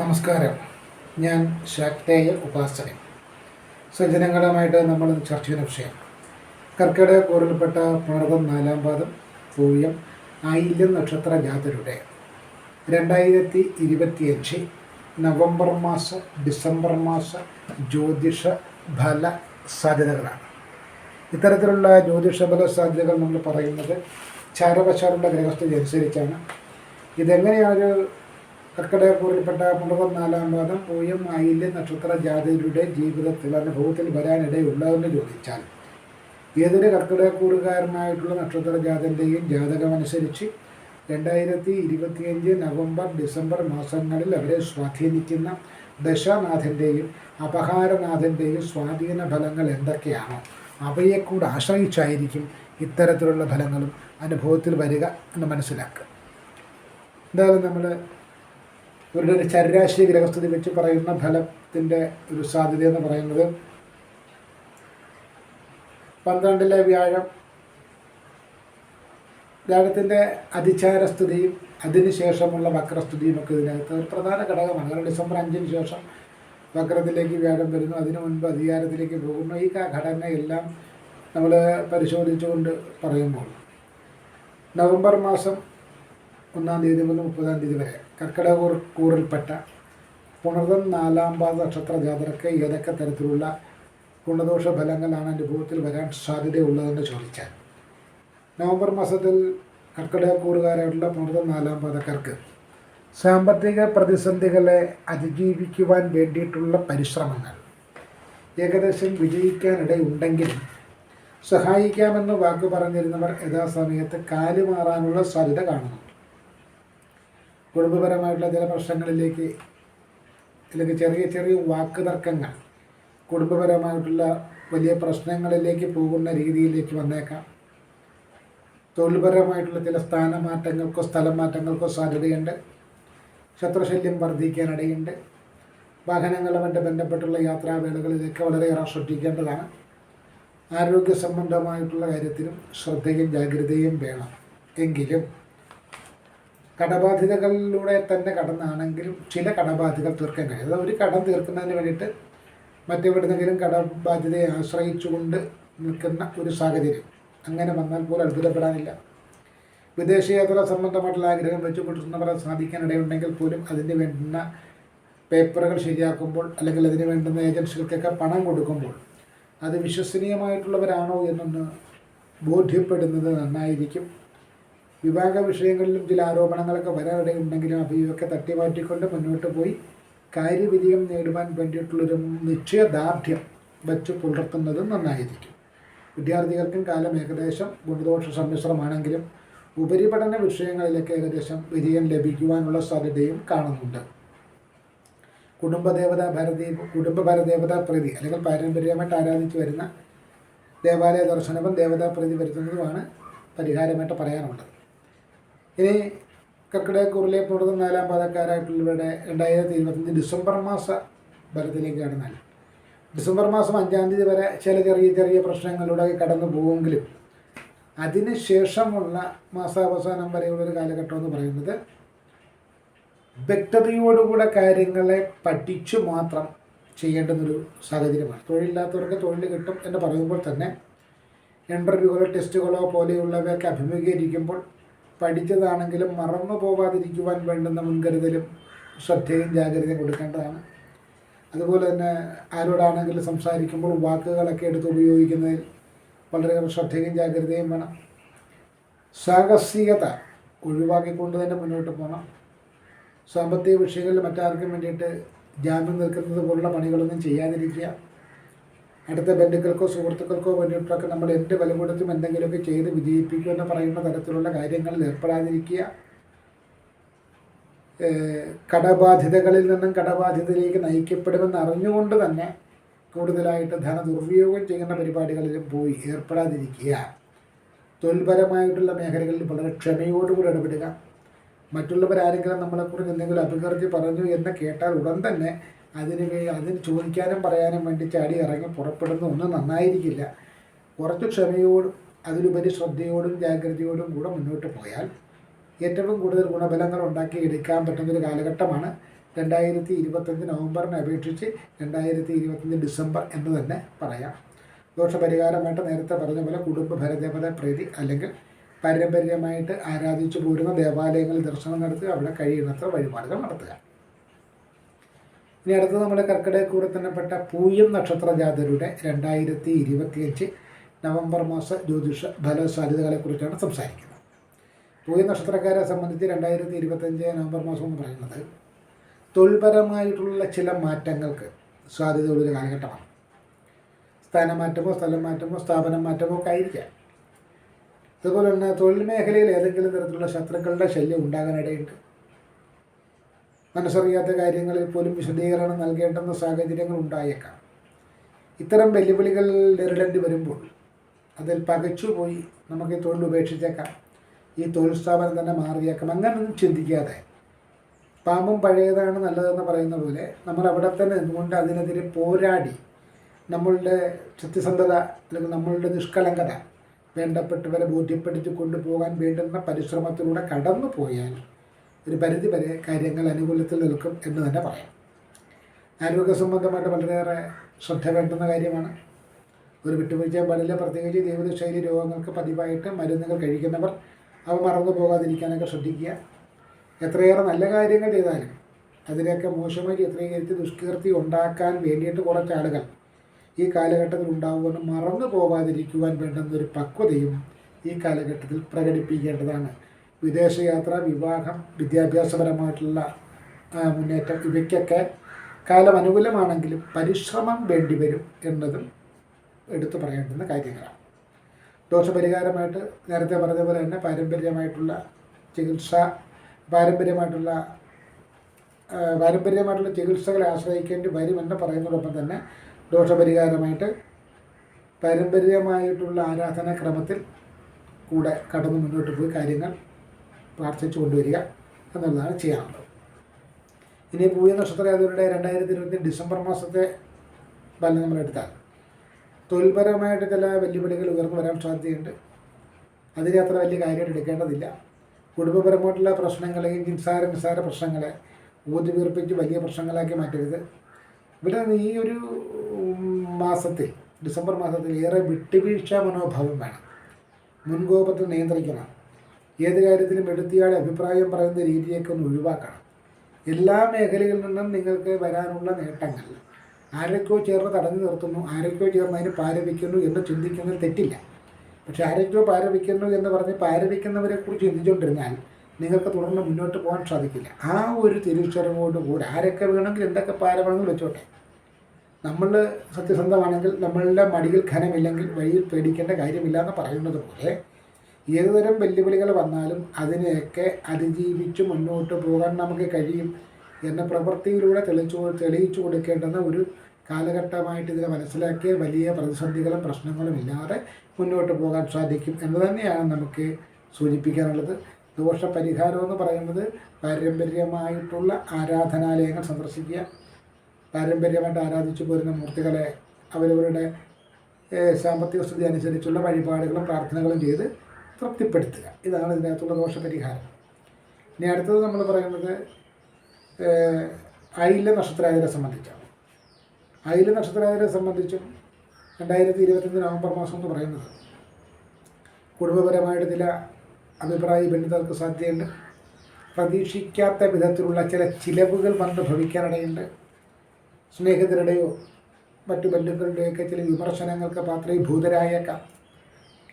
നമസ്കാരം. ഞാൻ ശാക്തേയ ഉപാസകൻ. സജ്ജനങ്ങളുമായിട്ട് നമ്മൾ ചർച്ച ചെയ്യുന്ന വിഷയം. കർക്കിടക കൂറിൽപ്പെട്ട പുണർതം നാലാം പാദം പൂയം ആയില്യം നക്ഷത്ര ജാതരുടെ രണ്ടായിരത്തി ഇരുപത്തിയഞ്ച് നവംബർ മാസ ഡിസംബർ മാസ ജ്യോതിഷ ഫല സാധ്യതകളാണ്. ഇത്തരത്തിലുള്ള ജ്യോതിഷ ഫല സാധ്യതകൾ നമ്മൾ പറയുന്നത് ചാരവശാലുള്ള ഗ്രഹസ്ഥിതി അനുസരിച്ചാണ്. ഇതെങ്ങനെയാണ് കർക്കിടകക്കൂറിൽപ്പെട്ട മുളകം നാലാം പാദം പൂയം ആയില്യ നക്ഷത്ര ജാതിയുടെ ജീവിതത്തിൽ അനുഭവത്തിൽ വരാനിടയുള്ളതെന്ന് ചോദിച്ചാൽ ഏതൊരു കർക്കിടകക്കൂറുകാരനായിട്ടുള്ള നക്ഷത്ര ജാതന്റെയും ജാതകമനുസരിച്ച് രണ്ടായിരത്തി ഇരുപത്തിയഞ്ച് നവംബർ ഡിസംബർ മാസങ്ങളിൽ അവരെ സ്വാധീനിക്കുന്ന ദശാനാഥന്റെയും അപഹാരനാഥന്റെയും സ്വാധീന ഫലങ്ങൾ എന്തൊക്കെയാണോ അവയെക്കൂടെ ആശ്രയിച്ചായിരിക്കും ഇത്തരത്തിലുള്ള ഫലങ്ങളും അനുഭവത്തിൽ വരിക എന്ന് മനസ്സിലാക്കുക. എന്തായാലും നമ്മൾ ഇവരുടെ ഒരു ചരരാശി ഗ്രഹസ്ഥിതി വെച്ച് പറയുന്ന ഫലത്തിന്റെ ഒരു സാധ്യത എന്ന് പറയുന്നത് പന്ത്രണ്ടിലെ വ്യാഴം. വ്യാഴത്തിന്റെ അതിചാരസ്ഥിതിയും അതിനുശേഷമുള്ള വക്രസ്ഥിതിയും ഒക്കെ ഇതിനകത്ത് ഒരു പ്രധാന ഘടകമാണ്. കാരണം ഡിസംബർ അഞ്ചിന് ശേഷം വക്രത്തിലേക്ക് വ്യാഴം വരുന്നു. അതിനു മുൻപ് അധികാരത്തിലേക്ക് പോകുന്നു. ഈ ഘടനയെല്ലാം നമ്മൾ പരിശോധിച്ചുകൊണ്ട് പറയുമ്പോൾ നവംബർ മാസം ഒന്നാം തീയതി മുതൽ മുപ്പതാം തീയതി വരെ കർക്കിടക കൂറിൽപ്പെട്ട പുണർതം നാലാം പാദ നക്ഷത്ര ജാതർക്ക് ഏതൊക്കെ തരത്തിലുള്ള ഗുണദോഷ ഫലങ്ങളാണ് അനുഭവത്തിൽ വരാൻ സാധ്യതയുള്ളതെന്ന് ചോദിച്ചാൽ നവംബർ മാസത്തിൽ കർക്കിടക കൂറുകാരായിട്ടുള്ള പുണർതം നാലാം പാദക്കാർക്ക് സാമ്പത്തിക പ്രതിസന്ധികളെ അതിജീവിക്കുവാൻ വേണ്ടിയിട്ടുള്ള പരിശ്രമങ്ങൾ ഏകദേശം വിജയിക്കാനിടയുണ്ടെങ്കിലും സഹായിക്കാമെന്ന് വാക്ക് പറഞ്ഞിരുന്നവർ യഥാസമയത്ത് കാലുമാറാനുള്ള സാധ്യത കാണുന്നു. കുടുംബപരമായിട്ടുള്ള ചില പ്രശ്നങ്ങളിലേക്ക് അല്ലെങ്കിൽ ചെറിയ ചെറിയ വാക്ക് തർക്കങ്ങൾ കുടുംബപരമായിട്ടുള്ള വലിയ പ്രശ്നങ്ങളിലേക്ക് പോകുന്ന രീതിയിലേക്ക് വന്നേക്കാം. തൊഴിൽപരമായിട്ടുള്ള ചില സ്ഥാനമാറ്റങ്ങൾക്കോ സ്ഥലം മാറ്റങ്ങൾക്കോ സാധ്യതയുണ്ട്. ശത്രുശല്യം വർദ്ധിക്കാനിടയുണ്ട്. വാഹനങ്ങളുമായിട്ട് ബന്ധപ്പെട്ടുള്ള യാത്രാവേളകളിലൊക്കെ വളരെയേറെ ശ്രദ്ധിക്കേണ്ടതാണ്. ആരോഗ്യ സംബന്ധമായിട്ടുള്ള കാര്യത്തിലും ശ്രദ്ധയും ജാഗ്രതയും വേണം. എങ്കിലും കടബാധ്യതകളിലൂടെ തന്നെ കടന്നാണെങ്കിലും ചില കടബാധ്യതകൾ തീർക്കാൻ കഴിയും. അതായത് ഒരു കടം തീർക്കുന്നതിന് വേണ്ടിയിട്ട് മറ്റെവിടുന്നെങ്കിലും കടബാധ്യതയെ ആശ്രയിച്ചുകൊണ്ട് നിൽക്കുന്ന ഒരു സാഹചര്യം. അങ്ങനെ വന്നാൽ പോലും അത്ഭുതപ്പെടാനില്ല. വിദേശയാത്ര സംബന്ധമായിട്ടുള്ള ആഗ്രഹം വെച്ച് പുലർത്തുന്നവരെ സാധിക്കാനിടയുണ്ടെങ്കിൽ പോലും അതിന് വേണ്ടുന്ന പേപ്പറുകൾ ശരിയാക്കുമ്പോൾ അല്ലെങ്കിൽ അതിന് വേണ്ടുന്ന ഏജൻസികൾക്കൊക്കെ പണം കൊടുക്കുമ്പോൾ അത് വിശ്വസനീയമായിട്ടുള്ളവരാണോ എന്നൊന്ന് ബോധ്യപ്പെടുന്നത് നന്നായിരിക്കും. വിവാഹ വിഷയങ്ങളിലും ചില ആരോപണങ്ങളൊക്കെ വരാനിടയുണ്ടെങ്കിലും അവയൊക്കെ തട്ടിമാറ്റിക്കൊണ്ട് മുന്നോട്ട് പോയി കാര്യവിജയം നേടുവാൻ വേണ്ടിയിട്ടുള്ളൊരു നിശ്ചയദാർഢ്യം വച്ച് പുലർത്തുന്നത് നന്നായിരിക്കും. വിദ്യാർത്ഥികൾക്കും കാലം ഏകദേശം ഗുണദോഷ സമ്മിശ്രമാണെങ്കിലും ഉപരിപഠന വിഷയങ്ങളിലൊക്കെ ഏകദേശം വിജയം ലഭിക്കുവാനുള്ള സാധ്യതയും കാണുന്നുണ്ട്. കുടുംബദേവത ഭരതി കുടുംബ പരദേവതാ പ്രതി അല്ലെങ്കിൽ പാരമ്പര്യമായിട്ട് ആരാധിച്ചു വരുന്ന ദേവാലയ ദർശനവും ദേവതാ പ്രതി വരുത്തുന്നതുമാണ് പരിഹാരമായിട്ട് പറയാനുള്ളത്. ഇനി കർക്കിടകക്കൂറിലെ പൊടുന്ന നാലാം പാതക്കാരായിട്ടുള്ളവരുടെ രണ്ടായിരത്തി ഇരുപത്തഞ്ച് ഡിസംബർ മാസ ഫലത്തിലേക്കാണ് നല്ല ഡിസംബർ മാസം അഞ്ചാം തീയതി വരെ ചില ചെറിയ ചെറിയ പ്രശ്നങ്ങളിലൂടെ കടന്നു പോകുമെങ്കിലും അതിനുശേഷമുള്ള മാസാവസാനം വരെയുള്ളൊരു കാലഘട്ടം എന്ന് പറയുന്നത് വ്യക്തതയോടുകൂടെ കാര്യങ്ങളെ പഠിച്ചു മാത്രം ചെയ്യേണ്ടുന്നൊരു സാഹചര്യമാണ്. തൊഴിലില്ലാത്തവർക്ക് തൊഴിൽ കിട്ടും എന്ന് പറയുമ്പോൾ തന്നെ ഇന്റർവ്യൂകളോ ടെസ്റ്റുകളോ പോലെയുള്ളവയൊക്കെ അഭിമുഖീകരിക്കുമ്പോൾ പഠിച്ചതാണെങ്കിലും മറന്നു പോവാതിരിക്കുവാൻ വേണ്ടുന്ന മുൻകരുതലും ശ്രദ്ധയും ജാഗ്രതയും കൊടുക്കേണ്ടതാണ്. അതുപോലെ തന്നെ ആരോടാണെങ്കിലും സംസാരിക്കുമ്പോൾ വാക്കുകളൊക്കെ എടുത്ത് ഉപയോഗിക്കുന്നതിൽ വളരെയേറെ ശ്രദ്ധയും ജാഗ്രതയും വേണം. സാഹസികത ഒഴിവാക്കിക്കൊണ്ട് തന്നെ മുന്നോട്ട് പോകണം. സാമ്പത്തിക വിഷയങ്ങളിൽ മറ്റാർക്കും വേണ്ടിയിട്ട് ജാമ്യം നിൽക്കുന്നത് പോലുള്ള പണികളൊന്നും ചെയ്യാതിരിക്കുക. അടുത്ത ബന്ധുക്കൾക്കോ സുഹൃത്തുക്കൾക്കോ വേണ്ടിയിട്ടൊക്കെ നമ്മൾ എന്ത് വില കൊടുത്തും എന്തെങ്കിലുമൊക്കെ ചെയ്ത് വിജയിപ്പിക്കുമെന്ന് പറയുന്ന തരത്തിലുള്ള കാര്യങ്ങളിൽ ഏർപ്പെടാതിരിക്കുക. കടബാധ്യതകളിൽ നിന്നും കടബാധ്യതയിലേക്ക് നയിക്കപ്പെടുമെന്ന് അറിഞ്ഞുകൊണ്ട് തന്നെ കൂടുതലായിട്ട് ധന ദുർവിനിയോഗം ചെയ്യുന്ന പരിപാടികളിലും പോയി ഏർപ്പെടാതിരിക്കുക. തൊഴിൽപരമായിട്ടുള്ള മേഖലകളിൽ വളരെ ക്ഷമയോടുകൂടി ഇടപെടുക. മറ്റുള്ളവരാരെങ്കിലും നമ്മളെക്കുറിച്ച് എന്തെങ്കിലും അഭികർജി പറഞ്ഞു എന്ന് കേട്ടാൽ ഉടൻ തന്നെ അതിന് അതിന് ചോദിക്കാനും പറയാനും വേണ്ടി ചാടി ഇറങ്ങി പുറപ്പെടുന്ന ഒന്നും നന്നായിരിക്കില്ല. കുറച്ച് ക്ഷമയോടും അതിലുപരി ശ്രദ്ധയോടും ജാഗ്രതയോടും കൂടെ മുന്നോട്ട് പോയാൽ ഏറ്റവും കൂടുതൽ ഗുണഫലങ്ങൾ ഉണ്ടാക്കി എടുക്കാൻ പറ്റുന്നൊരു കാലഘട്ടമാണ് രണ്ടായിരത്തി ഇരുപത്തഞ്ച് നവംബറിനെ അപേക്ഷിച്ച് രണ്ടായിരത്തി ഇരുപത്തഞ്ച് ഡിസംബർ എന്ന് തന്നെ പറയാം. ദോഷപരിഹാരമായിട്ട് നേരത്തെ പറഞ്ഞ പോലെ കുടുംബ ഭരദേവത പ്രീതി അല്ലെങ്കിൽ പാരമ്പര്യമായിട്ട് ആരാധിച്ചു പോരുന്ന ദേവാലയങ്ങളിൽ ദർശനം നടത്തുക അവിടെ കഴിയുന്നത്ര വഴിപാടുകൾ നടത്തുക. ഇനി അടുത്തത് നമ്മുടെ കർക്കിടക കൂടെ തന്നെ പെട്ട പൂയം നക്ഷത്ര ജാതരുടെ രണ്ടായിരത്തി ഇരുപത്തിയഞ്ച് നവംബർ മാസ ജ്യോതിഷ ഫല സാധ്യതകളെക്കുറിച്ചാണ് സംസാരിക്കുന്നത്. പൂയം നക്ഷത്രക്കാരെ സംബന്ധിച്ച് രണ്ടായിരത്തി ഇരുപത്തഞ്ച് നവംബർ മാസം എന്ന് പറയുന്നത് തൊഴിൽപരമായിട്ടുള്ള ചില മാറ്റങ്ങൾക്ക് സാധ്യതയുള്ളൊരു കാലഘട്ടമാണ്. സ്ഥാനമാറ്റമോ സ്ഥലം മാറ്റമോ സ്ഥാപനം മാറ്റമോ ഒക്കെ ആയിരിക്കാം. അതുപോലെ തന്നെ തൊഴിൽ മേഖലയിൽ ഏതെങ്കിലും തരത്തിലുള്ള ശത്രുക്കളുടെ ശല്യം ഉണ്ടാകാനിടയുണ്ട്. മനസ്സറിയാത്ത കാര്യങ്ങളിൽ പോലും വിശദീകരണം നൽകേണ്ടുന്ന സാഹചര്യങ്ങൾ ഉണ്ടായേക്കാം. ഇത്തരം വെല്ലുവിളികൾ നേരിടേണ്ടി വരുമ്പോൾ അതിൽ പകച്ചുപോയി നമുക്ക് ഈ തൊഴിൽ ഉപേക്ഷിച്ചേക്കാം. ഈ തൊഴിൽ സ്ഥാപനം തന്നെ മാറിയേക്കാം. അങ്ങനെയൊന്നും ചിന്തിക്കാതെ പാമ്പും പഴയതാണ് നല്ലതെന്ന് പറയുന്ന പോലെ നമ്മൾ അവിടെ തന്നെ നിന്നുകൊണ്ട് അതിനെതിരെ പോരാടി നമ്മളുടെ സത്യസന്ധത അല്ലെങ്കിൽ നമ്മളുടെ നിഷ്കളങ്കത വേണ്ടപ്പെട്ടവരെ ബോധ്യപ്പെടുത്തി കൊണ്ടുപോകാൻ വേണ്ടുന്ന പരിശ്രമത്തിലൂടെ കടന്നു പോയാൽ ഒരു പരിധി വരെ കാര്യങ്ങൾ അനുകൂലത്തിൽ നിൽക്കും എന്ന് തന്നെ പറയാം. ആരോഗ്യ സംബന്ധമായിട്ട് വളരെയേറെ ശ്രദ്ധ വേണ്ടുന്ന കാര്യമാണ്. ഒരു വിട്ടുവീഴ്ചയും പാടില്ല. പ്രത്യേകിച്ച് ജീവിതശൈലി രോഗങ്ങൾക്ക് പതിവായിട്ട് മരുന്നുകൾ കഴിക്കുന്നവർ അവ മറന്നു പോകാതിരിക്കാനൊക്കെ ശ്രദ്ധിക്കുക. എത്രയേറെ നല്ല കാര്യങ്ങൾ ചെയ്താലും അതിനെയൊക്കെ മോശമായി ചിത്രീകരിച്ച് ദുഷ്കീർത്തി ഉണ്ടാക്കാൻ വേണ്ടിയിട്ട് കുറച്ച് ആളുകൾ ഈ കാലഘട്ടത്തിൽ ഉണ്ടാവുമെന്ന് മറന്നു പോകാതിരിക്കുവാൻ വേണ്ടുന്ന ഒരു പക്വതയും ഈ കാലഘട്ടത്തിൽ പ്രകടിപ്പിക്കേണ്ടതാണ്. വിദേശയാത്ര വിവാഹം വിദ്യാഭ്യാസപരമായിട്ടുള്ള മുന്നേറ്റം ഇവയ്ക്കൊക്കെ കാലം അനുകൂലമാണെങ്കിലും പരിശ്രമം വേണ്ടിവരും എന്നതും എടുത്തു പറയേണ്ടുന്ന കാര്യങ്ങളാണ്. ദോഷപരിഹാരമായിട്ട് നേരത്തെ പറഞ്ഞ പോലെ തന്നെ പാരമ്പര്യമായിട്ടുള്ള ചികിത്സ പാരമ്പര്യമായിട്ടുള്ള പാരമ്പര്യമായിട്ടുള്ള ചികിത്സകളെ ആശ്രയിക്കേണ്ടി വരുമെന്ന് പറയുന്നതോടൊപ്പം തന്നെ ദോഷപരിഹാരമായിട്ട് പാരമ്പര്യമായിട്ടുള്ള ആരാധനാക്രമത്തിൽ കൂടെ കടന്നു മുന്നോട്ട് പോയി കാര്യങ്ങൾ പ്രാർത്ഥിച്ചു കൊണ്ടുവരിക എന്നുള്ളതാണ് ചെയ്യാറുള്ളത്. ഇനി പൂയ നക്ഷത്രയാതവരുടെ രണ്ടായിരത്തി ഇരുപത്തി ഡിസംബർ മാസത്തെ ഫലം നമ്മൾ എടുത്താൽ തൊഴിൽപരമായിട്ട് ചില വെല്ലുവിളികൾ ഉയർന്നു വരാൻ സാധ്യതയുണ്ട്. അതിന് അത്ര വലിയ കാര്യമായിട്ട് എടുക്കേണ്ടതില്ല. കുടുംബപരമായിട്ടുള്ള പ്രശ്നങ്ങളെ നിസ്സാര നിസ്സാര പ്രശ്നങ്ങളെ ഊതി വീർപ്പിച്ച് വലിയ പ്രശ്നങ്ങളാക്കി മാറ്റരുത്. ഇവിടെ ഈ ഒരു മാസത്തിൽ ഡിസംബർ മാസത്തിൽ ഏറെ വിട്ടുവീഴ്ച മനോഭാവം വേണം. മുൻകോപത്തെ നിയന്ത്രിക്കണം. ഏത് കാര്യത്തിലും എടുത്തയാളെ അഭിപ്രായം പറയുന്ന രീതിയൊക്കെ ഒന്ന് ഒഴിവാക്കണം. എല്ലാ മേഖലകളിൽ നിന്നും നിങ്ങൾക്ക് വരാനുള്ള നേട്ടങ്ങൾ. ആരൊക്കെയോ ചേർന്ന് തടഞ്ഞു നിർത്തുന്നു. ആരൊക്കെയോ ചേർന്ന് അതിന് പാരവിക്കുന്നു എന്ന് ചിന്തിക്കുന്നതിൽ തെറ്റില്ല. പക്ഷെ ആരൊക്കെയോ പാരവിക്കുന്നു എന്ന് പറഞ്ഞ് പാരവിക്കുന്നവരെ കുറിച്ച് ചിന്തിച്ചുകൊണ്ടിരുന്നാൽ നിങ്ങൾക്ക് തുടർന്ന് മുന്നോട്ട് പോകാൻ സാധിക്കില്ല. ആ ഒരു തിരിച്ചറിവോട് കൂടെ ആരൊക്കെ വേണമെങ്കിൽ എന്തൊക്കെ പാര വെച്ചോട്ടെ. നമ്മൾ സത്യസന്ധമാണെങ്കിൽ നമ്മളുടെ മടിയിൽ ഖനമില്ലെങ്കിൽ വഴിയിൽ പേടിക്കേണ്ട കാര്യമില്ല എന്ന് പറയുന്നത് പോലെ ഏതുതരം വെല്ലുവിളികൾ വന്നാലും അതിനെയൊക്കെ അതിജീവിച്ച് മുന്നോട്ട് പോകാൻ നമുക്ക് കഴിയും എന്ന പ്രവൃത്തിയിലൂടെ തെളിച്ചു തെളിയിച്ചു കൊടുക്കേണ്ടുന്ന ഒരു കാലഘട്ടമായിട്ട് ഇതിനെ മനസ്സിലാക്കിയ വലിയ പ്രതിസന്ധികളും പ്രശ്നങ്ങളും ഇല്ലാതെ മുന്നോട്ട് പോകാൻ സാധിക്കും എന്ന് തന്നെയാണ് നമുക്ക് സൂചിപ്പിക്കാനുള്ളത്. ദോഷപരിഹാരം എന്ന് പറയുന്നത് പാരമ്പര്യമായിട്ടുള്ള ആരാധനാലയങ്ങൾ സന്ദർശിക്കുക. പാരമ്പര്യമായിട്ട് ആരാധിച്ചു പോരുന്ന മൂർത്തികളെ അവരവരുടെ സാമ്പത്തിക സ്ഥിതി അനുസരിച്ചുള്ള വഴിപാടുകളും പ്രാർത്ഥനകളും ചെയ്ത് തൃപ്തിപ്പെടുത്തുക. ഇതാണ് ഇതിനകത്തുള്ള ദോഷപരിഹാരം. ഇനി അടുത്തത് നമ്മൾ പറയുന്നത് അയില നക്ഷത്രാതിരെ സംബന്ധിച്ചാണ്. അയില നക്ഷത്രാതിരെ സംബന്ധിച്ചും രണ്ടായിരത്തി ഇരുപത്തഞ്ച് നവംബർ മാസം എന്ന് പറയുന്നത് കുടുംബപരമായിട്ട് ചില അഭിപ്രായ ബന്ധിതർക്ക് സാധ്യതയുണ്ട്. പ്രതീക്ഷിക്കാത്ത വിധത്തിലുള്ള ചില ചിലവുകൾ വന്ന് ഭവിക്കാനിടയുണ്ട്. സ്നേഹിതരുടെയോ മറ്റു ബന്ധുക്കളുടെയൊക്കെ ചില വിമർശനങ്ങൾക്ക് പാത്രീഭൂതരായേക്കാം.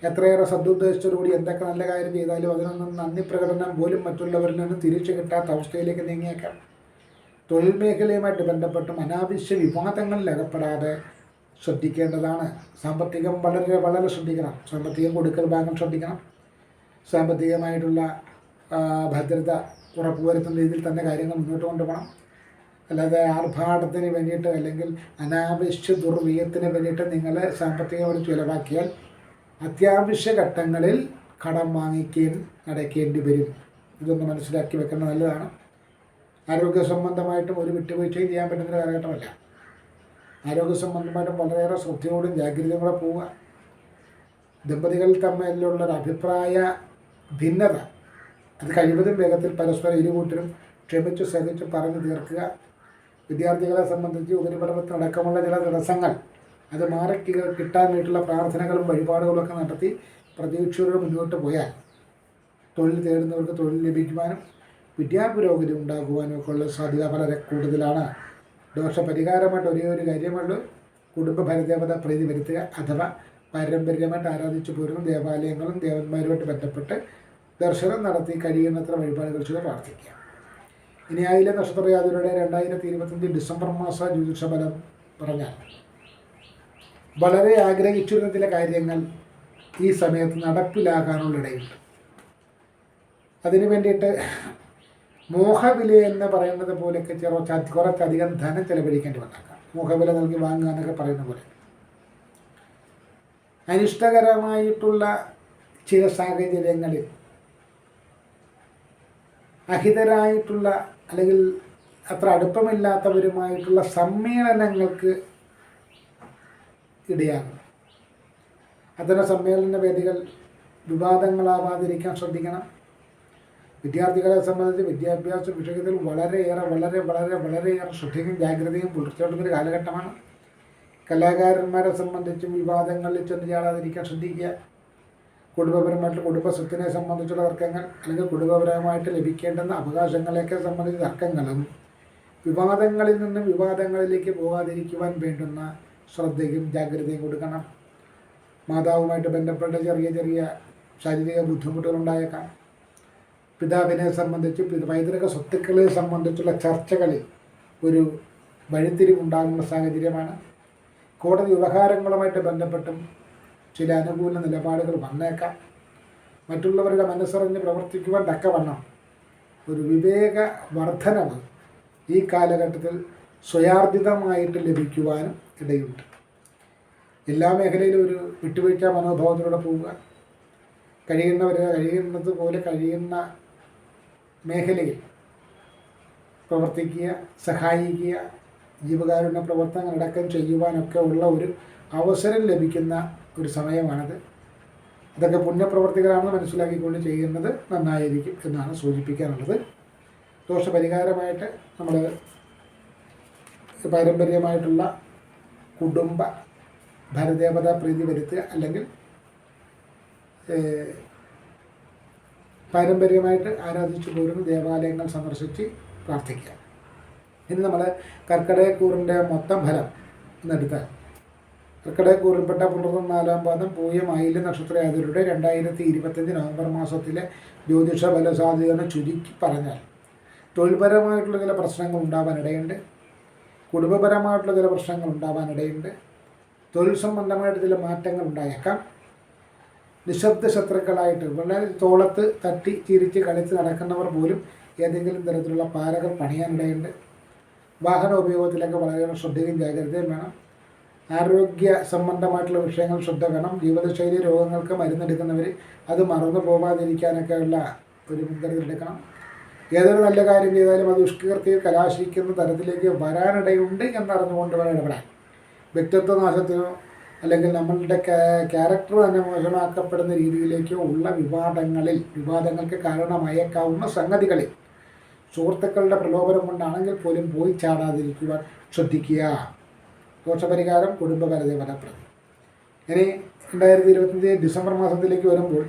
എത്രയേറെ സദുദ്ദേശത്തോടുകൂടി എന്തൊക്കെ നല്ല കാര്യം ചെയ്താലും അതിനൊന്നും നന്ദി പ്രകടനം പോലും മറ്റുള്ളവരിൽ നിന്ന് തിരിച്ചു കിട്ടാത്ത അവസ്ഥയിലേക്ക് നീങ്ങിയേക്കാം. തൊഴിൽ മേഖലയുമായിട്ട് ബന്ധപ്പെട്ടും അനാവശ്യ വിവാദങ്ങളിൽ അകപ്പെടാതെ ശ്രദ്ധിക്കേണ്ടതാണ്. സാമ്പത്തികം വളരെ വളരെ ശ്രദ്ധിക്കണം. സാമ്പത്തികം കൊടുക്കൽ ഭാഗം ശ്രദ്ധിക്കണം. സാമ്പത്തികമായിട്ടുള്ള ഭദ്രത ഉറപ്പുവരുത്തുന്ന രീതിയിൽ തന്നെ കാര്യങ്ങൾ മുന്നോട്ട് കൊണ്ടുപോകണം. അല്ലാതെ ആർഭാടത്തിന് വേണ്ടിയിട്ട് അല്ലെങ്കിൽ അനാവശ്യ ദുർവ്യയത്തിന് വേണ്ടിയിട്ട് നിങ്ങൾ സാമ്പത്തികമായിട്ട് ചിലവാക്കിയാൽ അത്യാവശ്യ ഘട്ടങ്ങളിൽ കടം വാങ്ങിക്കുകയും അടയ്ക്കേണ്ടി വരും. ഇതൊന്ന് മനസ്സിലാക്കി വെക്കുന്നത് നല്ലതാണ്. ആരോഗ്യ സംബന്ധമായിട്ടും ഒരു വിട്ടുവീഴ്ചയും ചെയ്യാൻ പറ്റുന്ന കാലഘട്ടമല്ല. ആരോഗ്യ സംബന്ധമായിട്ടും വളരെയേറെ ശ്രദ്ധയോടും ജാഗ്രതയും കൂടെ പോവുക. ദമ്പതികൾ തമ്മിലുള്ള ഒരു അഭിപ്രായ ഭിന്നത അത് കഴിവതും വേഗത്തിൽ പരസ്പരം ഇരുകൂട്ടരും ക്ഷമിച്ച് സഹിച്ച് പറഞ്ഞു തീർക്കുക. വിദ്യാർത്ഥികളെ സംബന്ധിച്ച് ഉപരിപഠനത്തിനടക്കമുള്ള ചില തടസ്സങ്ങൾ അത് മാറി കിട്ടാനായിട്ടുള്ള പ്രാർത്ഥനകളും വഴിപാടുകളൊക്കെ നടത്തി പ്രതീക്ഷയോടെ മുന്നോട്ട് പോയാൽ തൊഴിൽ തേടുന്നവർക്ക് തൊഴിൽ ലഭിക്കുവാനും വിദ്യാപുരോഗതി ഉണ്ടാകുവാനും ഒക്കെ ഉള്ള സാധ്യത വളരെ കൂടുതലാണ്. ദോഷപരിഹാരമായിട്ട് ഒരേ ഒരു കാര്യമുള്ളൂ. കുടുംബ ഭരദേവത പ്രീതി വരുത്തുക അഥവാ പാരമ്പര്യമായിട്ട് ആരാധിച്ചു പോരുന്ന ദേവാലയങ്ങളും ദേവന്മാരുമായിട്ട് ബന്ധപ്പെട്ട് ദർശനം നടത്തി കഴിയുന്നത്ര വഴിപാടുകൾ ചെയ്ത് പ്രാർത്ഥിക്കുക. ഇനി ആയിലെ നക്ഷത്രയാതിരുടെ രണ്ടായിരത്തി ഇരുപത്തഞ്ച് ഡിസംബർ മാസ ജ്യോതിഷ ഫലം പറഞ്ഞാൽ വളരെ ആഗ്രഹിച്ചിരുന്ന ചില കാര്യങ്ങൾ ഈ സമയത്ത് നടപ്പിലാകാനുള്ളിടയുണ്ട് അതിനു വേണ്ടിയിട്ട് മോഹവില എന്ന് പറയുന്നത് പോലെയൊക്കെ ചെറു കുറച്ചധികം ധനം ചെലവഴിക്കേണ്ടി വന്നേക്കാം. മോഹവില നൽകി വാങ്ങുക എന്നൊക്കെ പറയുന്ന പോലെ. അനിഷ്ടകരമായിട്ടുള്ള ചില സാഹചര്യങ്ങളിൽ അഹിതരായിട്ടുള്ള അല്ലെങ്കിൽ അത്ര അടുപ്പമില്ലാത്തവരുമായിട്ടുള്ള സമ്മേളനങ്ങൾക്ക് ഇടയാകും. അത്തരം സമ്മേളന വേദികൾ വിവാദങ്ങളാവാതിരിക്കാൻ ശ്രദ്ധിക്കണം. വിദ്യാർത്ഥികളെ സംബന്ധിച്ച് വിദ്യാഭ്യാസ വിഷയത്തിൽ വളരെയേറെ വളരെ വളരെ വളരെയേറെ ശ്രദ്ധയും ജാഗ്രതയും പുലർത്തേണ്ടുന്ന കാലഘട്ടമാണ്. കലാകാരന്മാരെ സംബന്ധിച്ചും വിവാദങ്ങളിൽ ചെന്ന് ചാടാതിരിക്കാൻ ശ്രദ്ധിക്കുക. കുടുംബപരമായിട്ടുള്ള കുടുംബ സ്വത്തിനെ സംബന്ധിച്ചുള്ള തർക്കങ്ങൾ അല്ലെങ്കിൽ കുടുംബപരമായിട്ട് ലഭിക്കേണ്ടുന്ന അവകാശങ്ങളെയൊക്കെ സംബന്ധിച്ച തർക്കങ്ങളും വിവാദങ്ങളിൽ നിന്നും വിവാദങ്ങളിലേക്ക് പോകാതിരിക്കുവാൻ വേണ്ടുന്ന ശ്രദ്ധയും ജാഗ്രതയും കൊടുക്കണം. മാതാവുമായിട്ട് ബന്ധപ്പെട്ട ചെറിയ ചെറിയ ശാരീരിക ബുദ്ധിമുട്ടുകൾ ഉണ്ടായേക്കാം പിതാവിനെ സംബന്ധിച്ച് പിത- പൈതൃക സ്വത്തുക്കളെ സംബന്ധിച്ചുള്ള ചർച്ചകളിൽ ഒരു വഴിത്തിരിവുണ്ടാകുന്ന സാഹചര്യമാണ്. കോടതി വ്യവഹാരങ്ങളുമായിട്ട് ബന്ധപ്പെട്ടും ചില അനുകൂല നിലപാടുകൾ വന്നേക്കാം. മറ്റുള്ളവരുടെ മനസ്സറിഞ്ഞ് പ്രവർത്തിക്കുവാൻ തക്കവണ്ണം ഒരു വിവേക വർധനവ് ഈ കാലഘട്ടത്തിൽ സ്വയാർജിതമായിട്ട് ലഭിക്കുവാനും ഇടയുണ്ട്. എല്ലാ മേഖലയിലും ഒരു വിട്ടുവീഴ്ച മനോഭാവത്തിലൂടെ പോവുക. കഴിയുന്നവരെ കഴിയുന്നത് പോലെ കഴിയുന്ന മേഖലയിൽ പ്രവർത്തിക്കുക സഹായിക്കുക ജീവകാരുണ്യ പ്രവർത്തനങ്ങൾ അടക്കം ചെയ്യുവാനൊക്കെ ഉള്ള ഒരു അവസരം ലഭിക്കുന്ന ഒരു സമയമാണത്. അതൊക്കെ പുണ്യപ്രവർത്തികളാണെന്ന് മനസ്സിലാക്കിക്കൊണ്ട് ചെയ്യുന്നത് നന്നായിരിക്കും എന്നാണ് സൂചിപ്പിക്കാനുള്ളത്. ദോഷപരിഹാരമായിട്ട് നമ്മൾ പാരമ്പര്യമായിട്ടുള്ള കുടുംബ ഭരദേവത പ്രീതി വരുത്തുക അല്ലെങ്കിൽ പാരമ്പര്യമായിട്ട് ആരാധിച്ചു പോരുന്ന ദേവാലയങ്ങൾ സന്ദർശിച്ച് പ്രാർത്ഥിക്കുക. ഇനി നമ്മൾ കർക്കിടകക്കൂറിന്റെ മൊത്തം ഫലം എന്നെടുത്താൽ കർക്കിടകക്കൂറിൽപ്പെട്ട പുണർന്ന നാലാം പാദം പൂയം ആയില്യ നക്ഷത്രയാതിരുടെ രണ്ടായിരത്തി ഇരുപത്തഞ്ച് നവംബർ മാസത്തിലെ ജ്യോതിഷ ഫലസാധ്യത ചുരുക്കി പറഞ്ഞാൽ തൊഴിൽപരമായിട്ടുള്ള ചില പ്രശ്നങ്ങൾ ഉണ്ടാവാനിടയുണ്ട്. കുടുംബപരമായിട്ടുള്ള ചില പ്രശ്നങ്ങൾ ഉണ്ടാവാനിടയുണ്ട്. തൊഴിൽ സംബന്ധമായിട്ട് ചില മാറ്റങ്ങൾ ഉണ്ടായേക്കാം. നിശബ്ദ ശത്രുക്കളായിട്ട് വളരെ തോളത്ത് തട്ടി ചിരിച്ച് കളിച്ച് നടക്കുന്നവർ പോലും ഏതെങ്കിലും തരത്തിലുള്ള പാരകൾ പണിയാനിടയുണ്ട്. വാഹന ഉപയോഗത്തിലൊക്കെ വളരെ ശ്രദ്ധയും ജാഗ്രതയും വേണം. ആരോഗ്യ സംബന്ധമായിട്ടുള്ള വിഷയങ്ങൾ ശ്രദ്ധ വേണം. ജീവിതശൈലി രോഗങ്ങൾക്ക് മരുന്നെടുക്കുന്നവർ അത് മറന്നു പോകാതിരിക്കാനൊക്കെയുള്ള ഒരു മുൻകരുതലെടുക്കണം. ഏതൊരു നല്ല കാര്യം ചെയ്താലും അത് ദുഷ്കീർത്തിയിൽ കലാശിക്കുന്ന തരത്തിലേക്ക് വരാനിടയുണ്ട് എന്നറിഞ്ഞുകൊണ്ട് വേണം ഇടപെടാൻ. വ്യക്തിത്വ നാശത്തിനോ അല്ലെങ്കിൽ നമ്മളുടെ ക്യാരക്ടർ തന്നെ മോശമാക്കപ്പെടുന്ന രീതിയിലേക്കോ ഉള്ള വിവാദങ്ങളിൽ വിവാദങ്ങൾക്ക് കാരണമായേക്കാവുന്ന സംഗതികളിൽ സുഹൃത്തുക്കളുടെ പ്രലോഭനം കൊണ്ടാണെങ്കിൽ പോലും പോയി ചാടാതിരിക്കുവാൻ ശ്രദ്ധിക്കുക. ദോഷപരിഹാരം കുടുംബപരത ഫലപ്രദം. ഇനി രണ്ടായിരത്തി ഇരുപത്തഞ്ച് ഡിസംബർ മാസത്തിലേക്ക് വരുമ്പോൾ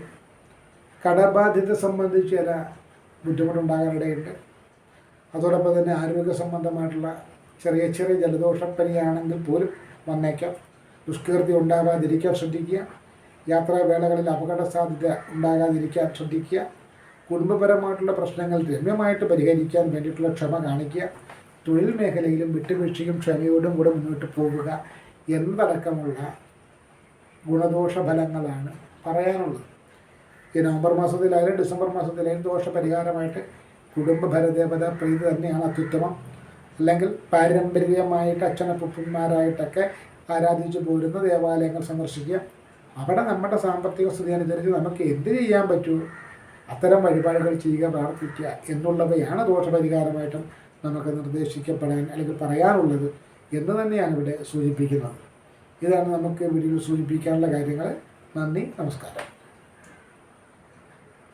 കടബാധ്യത സംബന്ധിച്ച് ചില ബുദ്ധിമുട്ടുണ്ടാകാനിടയുണ്ട്. അതോടൊപ്പം തന്നെ ആരോഗ്യ സംബന്ധമായിട്ടുള്ള ചെറിയ ചെറിയ ജലദോഷപ്പനിയാണെങ്കിൽ പോലും വന്നേക്കാം. ദുഷ്കീർത്തി ഉണ്ടാകാതിരിക്കാൻ ശ്രദ്ധിക്കുക. യാത്രാവേളകളിൽ അപകട സാധ്യത ഉണ്ടാകാതിരിക്കാൻ ശ്രദ്ധിക്കുക. കുടുംബപരമായിട്ടുള്ള പ്രശ്നങ്ങൾ രമ്യമായിട്ട് പരിഹരിക്കാൻ വേണ്ടിയിട്ടുള്ള ക്ഷമ കാണിക്കുക. തൊഴിൽ മേഖലയിലും വിട്ടുവീഴ്ചയും ക്ഷമയോടും കൂടെ മുന്നോട്ട് പോകുക എന്നതടക്കമുള്ള ഗുണദോഷ ഫലങ്ങളാണ് പറയാനുള്ളത്. ഈ നവംബർ മാസത്തിലായാലും ഡിസംബർ മാസത്തിലായാലും ദോഷപരിഹാരമായിട്ട് കുടുംബ ഭരദേവത പ്രീതി തന്നെയാണ് അത്യുത്തമം. അല്ലെങ്കിൽ പാരമ്പര്യമായിട്ട് അച്ഛനപ്പന്മാരായിട്ടൊക്കെ ആരാധിച്ചു പോരുന്ന ദേവാലയങ്ങൾ സന്ദർശിക്കുക. അവിടെ നമ്മുടെ സാമ്പത്തിക സ്ഥിതി അനുസരിച്ച് നമുക്ക് എന്ത് ചെയ്യാൻ പറ്റൂ? അത്തരം വഴിപാടുകൾ ചെയ്യുക പ്രാർത്ഥിക്കുക എന്നുള്ളവയാണ് ദോഷപരിഹാരമായിട്ടും നമുക്ക് നിർദ്ദേശിക്കപ്പെടാൻ അല്ലെങ്കിൽ പറയാനുള്ളത് എന്ന് തന്നെയാണ് ഇവിടെ സൂചിപ്പിക്കുന്നത്. ഇതാണ് നമുക്ക് വീഡിയോയിൽ സൂചിപ്പിക്കാനുള്ള കാര്യങ്ങൾ. നന്ദി നമസ്കാരം.